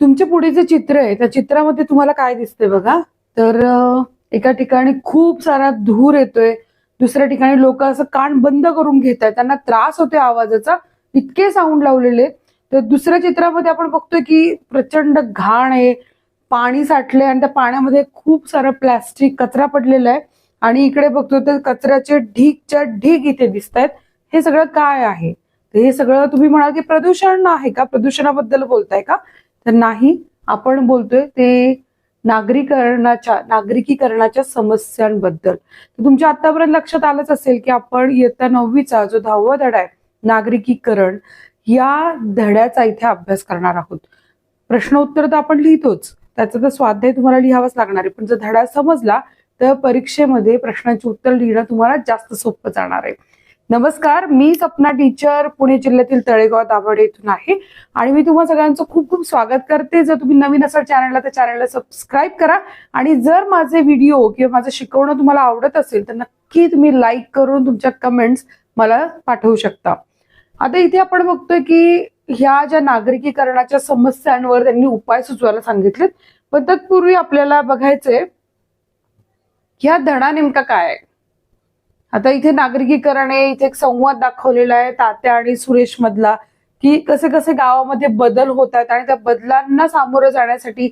तुमच्यापुढे जे चित्र आहे त्या चित्रामध्ये तुम्हाला काय दिसतंय बघा? तर एका ठिकाणी खूप सारा धूर येतोय. दुसऱ्या ठिकाणी लोक असं कान बंद करून घेत आहेत. त्यांना त्रास होतोय आवाजाचा. इतके साऊंड लावलेले तर दुसऱ्या चित्रामध्ये आपण बघतोय की प्रचंड घाण आहे. पाणी साठले आणि त्या पाण्यामध्ये खूप सारं प्लॅस्टिक कचरा पडलेला आहे. आणि इकडे बघतोय तर कचऱ्याचे ढीगच्या ढीग इथे दिसत आहेत. हे सगळं काय आहे? हे सगळं तुम्ही म्हणाल की प्रदूषण आहे का? प्रदूषणाबद्दल बोलताय का? तर नाही आपण बोलतोय ते नागरीकरणाच्या नागरिकीकरणाच्या समस्यांबद्दल. तर तुमच्या आतापर्यंत लक्षात आलंच असेल की आपण इयत्ता नववीचा जो दहावा धडा आहे नागरिकीकरण या धड्याचा इथे अभ्यास करणार आहोत. प्रश्न उत्तर तर आपण लिहितोच. त्याचा तर स्वाध्याय तुम्हाला लिहावाच लागणार आहे. पण जर धडा समजला तर परीक्षेमध्ये प्रश्नांची उत्तर लिहिणं तुम्हाला जास्त सोपं जाणार आहे. नमस्कार मी सपना टीचर पुणे जिल्ह्यातील तळेगाव दाभाडे इथून आहे. आणि मी तुम्हा सगळ्यांचं खूप खूप स्वागत करते. जर तुम्ही नवीन असाल चॅनलला तर चॅनलला सबस्क्राईब करा. आणि जर माझे व्हिडिओ किंवा माझं शिकवणं तुम्हाला आवडत असेल तर नक्की तुम्ही लाईक करून तुमच्या कमेंट्स मला पाठवू शकता. आता इथे आपण बघतोय की ह्या ज्या नागरिकीकरणाच्या समस्यांवर त्यांनी उपाय सुचवायला सांगितलेत. पण तत्पूर्वी आपल्याला बघायचंय ह्या धडा नेमका काय आहे? आता इथे नागरिकीकरण आहे इथे एक संवाद दाखवलेला आहे तात्या आणि सुरेश मधला की कसे कसे गावामध्ये बदल होत आहेत आणि त्या बदलांना सामोरं जाण्यासाठी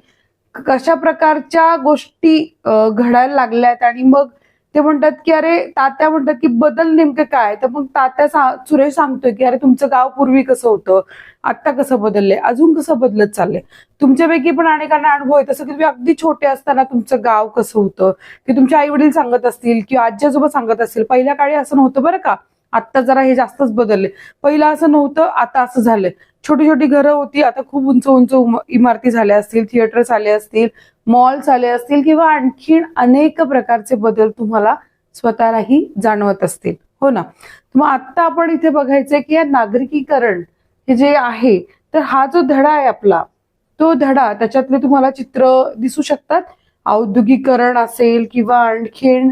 कशा प्रकारच्या गोष्टी घडायला लागल्या आहेत आणि मग ते म्हणतात की अरे तात्या म्हणतात की बदल नेमकं काय? तर मग तात्या सा- सुरेश सांगतोय की अरे तुमचं गाव पूर्वी कसं होतं? आता कसं बदललंय? अजून कसं बदलत चाललंय? तुमच्यापैकी पण अनेकांना अनुभव आहे तसं की तुम्ही अगदी छोटे असताना तुमचं गाव कसं होतं? की तुमचे आई वडील सांगत असतील किंवा आजी आजोबा सांगत असतील पहिल्या काळी असं नव्हतं बरं का? आता जरा हे जास्तच बदलले पहिलं असं नव्हतं आता असं झालंय. छोटी छोटी घरं होती. आता खूप उंच उंच इमारती झाल्या असतील थिएटर्स आले असतील मॉल्स आले असतील किंवा आणखीन अनेक प्रकारचे बदल तुम्हाला स्वतःलाही जाणवत असतील. हो ना? मग आता आपण इथे बघायचंय की या नागरिकीकरण हे जे आहे तर हा जो धडा आहे आपला तो धडा त्याच्यातले तुम्हाला चित्र दिसू शकतात? औद्योगिकरण असेल किंवा आणखीन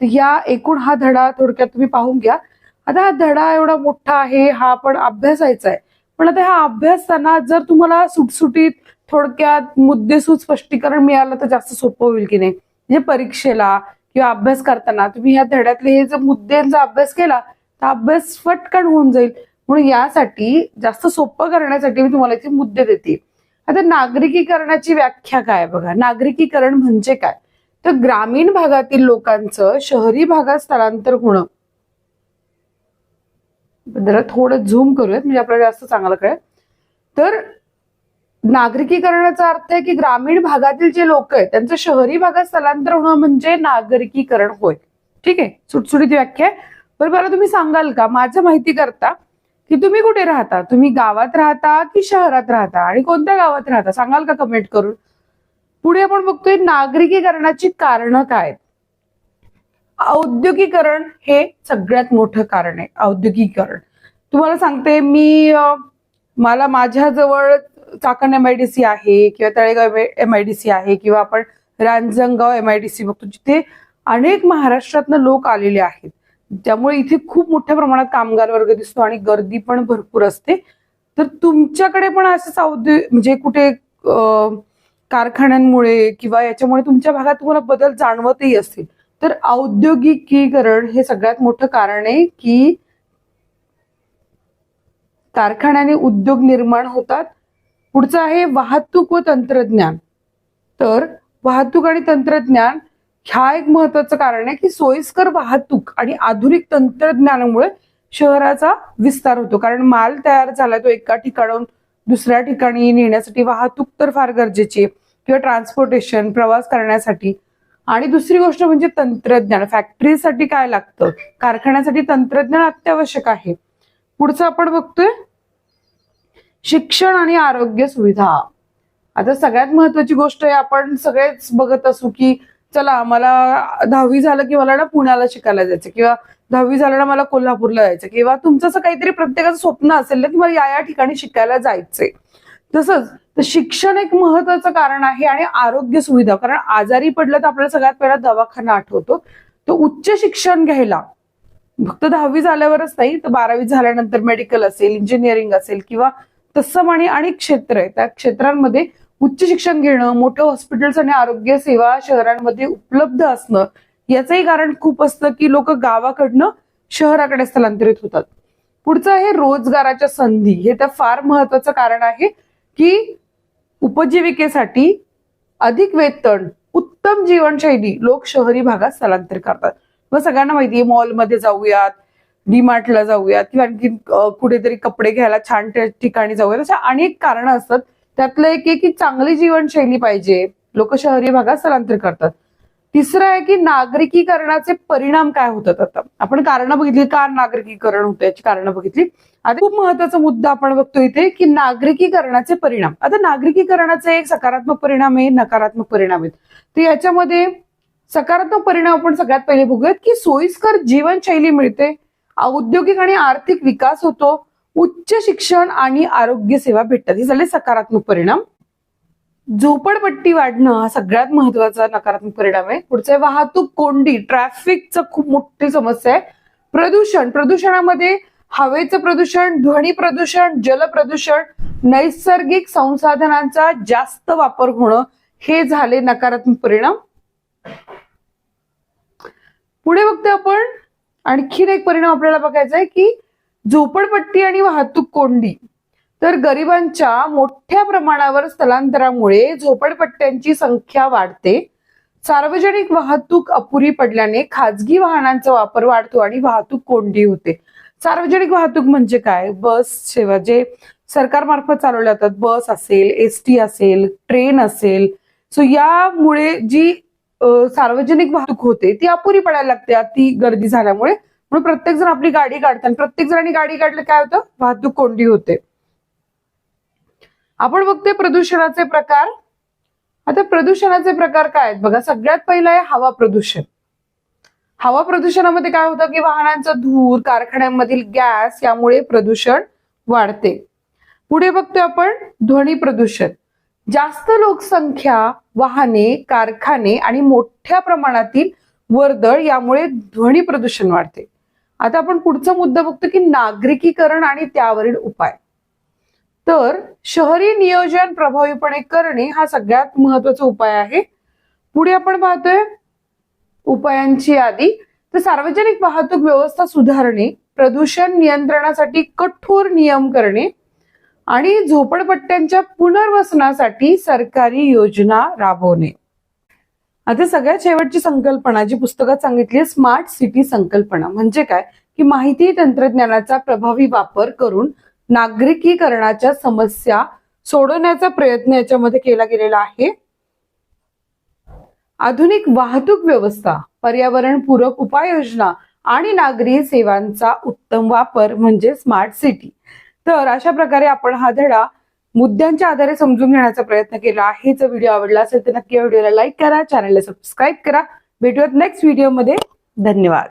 या एकूण हा धडा थोडक्यात तुम्ही पाहून घ्या. आता हा धडा एवढा मोठा आहे हा आपण अभ्यासायचा आहे पण आता हा अभ्यासताना जर तुम्हाला सुटसुटीत थोडक्यात मुद्देसूद स्पष्टीकरण मिळालं तर जास्त सोपं होईल की नाही? म्हणजे परीक्षेला किंवा अभ्यास करताना तुम्ही ह्या धड्यातले हे जर मुद्द्यांचा अभ्यास केला तर अभ्यास फटकन होऊन जाईल. म्हणून यासाठी जास्त सोपं करण्यासाठी मी तुम्हाला इथे मुद्दे देते. आता नागरिकीकरणाची व्याख्या काय बघा? नागरिकीकरण म्हणजे काय? तर ग्रामीण भागातील लोकांचं शहरी भागात स्थलांतर होणं जरा थोडं झूम करूयात म्हणजे आपल्याला जास्त चांगलं कळेल. तर नागरिकीकरणाचा अर्थ आहे की ग्रामीण भागातील जे लोक आहेत त्यांचं शहरी भागात स्थलांतर होणं म्हणजे नागरिकीकरण होय. ठीक आहे? सुटसुटीत व्याख्या आहे. बरं मला तुम्ही सांगाल का? माझं माहिती करता की तुम्ही कुठे राहता? तुम्ही गावात राहता की शहरात राहता? आणि कोणत्या गावात राहता? सांगाल का कमेंट करून? पुढे आपण बघतोय नागरिकीकरणाची कारणं काय आहेत? औद्योगिकरण हे सगळ्यात मोठं कारण आहे औद्योगिकरण तुम्हाला सांगते मी मला माझ्याजवळ Chakan M I D C आहे किंवा Talegaon M I D C आहे किंवा आपण Ranjangaon M I D C बघतो जिथे अनेक महाराष्ट्रातनं लोक आलेले आहेत. त्यामुळे इथे खूप मोठ्या प्रमाणात कामगार वर्ग दिसतो आणि गर्दी पण भरपूर असते. तर तुमच्याकडे पण असंच औद्योगिक म्हणजे कुठे कारखान्यांमुळे किंवा याच्यामुळे तुमच्या भागात तुम्हाला बदल जाणवतही असतील. तर औद्योगिकीकरण हे सगळ्यात मोठं कारण आहे की कारखान्याने उद्योग निर्माण होतात. पुढचं आहे वाहतूक व तंत्रज्ञान. तर वाहतूक आणि तंत्रज्ञान ह्या एक महत्वाचं कारण आहे की सोयीस्कर वाहतूक आणि आधुनिक तंत्रज्ञानामुळे शहराचा विस्तार होतो. कारण माल तयार झाला तो एका ठिकाणाहून दुसऱ्या ठिकाणी नेण्यासाठी वाहतूक तर फार गरजेची आहे. किंवा ट्रान्सपोर्टेशन प्रवास करण्यासाठी. आणि दुसरी गोष्ट म्हणजे तंत्रज्ञान. फॅक्टरीसाठी काय लागतं? कारखान्यासाठी तंत्रज्ञान अत्यावश्यक आहे. पुढचं आपण बघतोय. शिक्षण आणि आरोग्य सुविधा. आता सगळ्यात महत्वाची गोष्ट आहे आपण सगळेच बघत असू की चला मला दहावी झालं की मला ना पुण्याला शिकायला जायचं किंवा दहावी झालं ना मला कोल्हापूरला जायचं किंवा तुमचं असं काहीतरी प्रत्येकाचं स्वप्न असेल ना की मला या या ठिकाणी शिकायला जायचंय. तसंच तर शिक्षण एक महत्वाचं कारण आहे आणि आरोग्य सुविधा. कारण आजारी पडलं तर आपल्याला सगळ्यात पहिला दवाखाना आठवतो. तर उच्च शिक्षण घ्यायला फक्त दहावी झाल्यावरच नाही तर बारावी झाल्यानंतर मेडिकल असेल इंजिनिअरिंग असेल किंवा तत्सम आणि अनेक क्षेत्र आहे. त्या क्षेत्रांमध्ये उच्च शिक्षण घेणं मोठं हॉस्पिटल्स आणि आरोग्य सेवा शहरांमध्ये उपलब्ध असणं याचंही कारण खूप असतं की लोक गावाकडनं शहराकडे स्थलांतरित होतात. पुढचं आहे रोजगाराच्या संधी. हे तर फार महत्वाचं कारण आहे. की उपजीविकेसाठी अधिक वेतन उत्तम जीवनशैली लोक शहरी भागात स्थलांतर करतात. मग सगळ्यांना माहितीये मॉलमध्ये जाऊयात डीमार्टला जाऊयात किंवा आणखी कुठेतरी कपडे घ्यायला छान ठिकाणी जाऊयात. अशा अनेक कारणं असतात. त्यातलं एक आहे की चांगली जीवनशैली पाहिजे. लोक शहरी भागात स्थलांतर करतात. तिसरं आहे की नागरिकीकरणाचे परिणाम काय होतात आता? आपण कारणं बघितली का नागरिकीकरण होतं? याची कारणं बघितली. आता खूप महत्त्वाचा मुद्दा आपण बघतो इथे की नागरिकीकरणाचे परिणाम. आता नागरिकीकरणाचे एक सकारात्मक परिणाम आहे नकारात्मक परिणाम आहेत. तर याच्यामध्ये सकारात्मक परिणाम आपण सगळ्यात पहिले बघूयात की सोयीस्कर जीवनशैली मिळते. औद्योगिक आणि आर्थिक विकास होतो. उच्च शिक्षण आणि आरोग्य सेवा भेटतात. हे झाले सकारात्मक परिणाम. झोपडपट्टी वाढणं हा सगळ्यात महत्त्वाचा नकारात्मक परिणाम आहे. पुढचे वाहतूक कोंडी. ट्रॅफिकचं खूप मोठी समस्या आहे. प्रदूषण. प्रदूषणामध्ये हवेचं प्रदूषण ध्वनी प्रदूषण जल प्रदूषण नैसर्गिक संसाधनांचा जास्त वापर होणं हे झाले नकारात्मक परिणाम. पुढे बघतो आपण. आणखीन एक परिणाम आपल्याला बघायचा आहे की झोपडपट्टी आणि वाहतूक कोंडी. तर गरिबांच्या मोठ्या प्रमाणावर स्थलांतरामुळे झोपडपट्ट्यांची संख्या वाढते. सार्वजनिक वाहतूक अपुरी पडल्याने खाजगी वाहनांचा वापर वाढतो आणि वाहतूक कोंडी होते. सार्वजनिक वाहतूक म्हणजे काय? बस सेवा जे सरकारमार्फत चालवल्या जातात. बस असेल एस टी असेल ट्रेन असेल. सो यामुळे जी सार्वजनिक वाहतूक होते ती अपुरी पडायला लागते. अति गर्दी झाल्यामुळे. म्हणून प्रत्येक जण आपली गाडी काढतात. प्रत्येक जणांनी गाडी काढलं काय होतं? वाहतूक कोंडी होते. आपण बघतोय प्रदूषणाचे प्रकार. आता प्रदूषणाचे प्रकार काय आहेत? बघा सगळ्यात पहिलं आहे हवा प्रदूषण. हवा प्रदूषणामध्ये काय होतं की वाहनांचा धूर कारखान्यांमधील गॅस यामुळे प्रदूषण वाढते. पुढे बघतोय आपण ध्वनी प्रदूषण. जास्त लोकसंख्या वाहने कारखाने आणि मोठ्या प्रमाणातील वर्दळ यामुळे ध्वनी प्रदूषण वाढते. आता आपण पुढचा मुद्दा बघतो की नागरिकीकरण आणि त्यावरील उपाय. तर शहरी नियोजन प्रभावीपणे करणे हा सगळ्यात महत्त्वाचा उपाय आहे. पुढे आपण पाहतोय उपायांची यादी. तर सार्वजनिक वाहतूक व्यवस्था सुधारणे प्रदूषण नियंत्रणासाठी कठोर नियम करणे आणि झोपडपट्ट्यांच्या पुनर्वसनासाठी सरकारी योजना राबवणे. आता सगळ्यात शेवटची संकल्पना जी पुस्तकात सांगितली स्मार्ट सिटी संकल्पना. म्हणजे काय? की माहिती तंत्रज्ञानाचा प्रभावी वापर करून नागरिकीकरणाच्या समस्या सोडवण्याचा प्रयत्न याच्यामध्ये केला गेलेला आहे. आधुनिक वाहतूक व्यवस्था पर्यावरणपूरक उपाययोजना आणि नागरी सेवांचा उत्तम वापर म्हणजे स्मार्ट सिटी. तर अशा प्रकारे आपण हा धडा मुद्द्यांच्या आधारे समजून घेण्याचा प्रयत्न केला आहे. जर व्हिडिओ आवडला असेल तर नक्की व्हिडिओला लाईक करा चॅनलला सबस्क्राईब करा. भेटूयात नेक्स्ट व्हिडिओमध्ये धन्यवाद.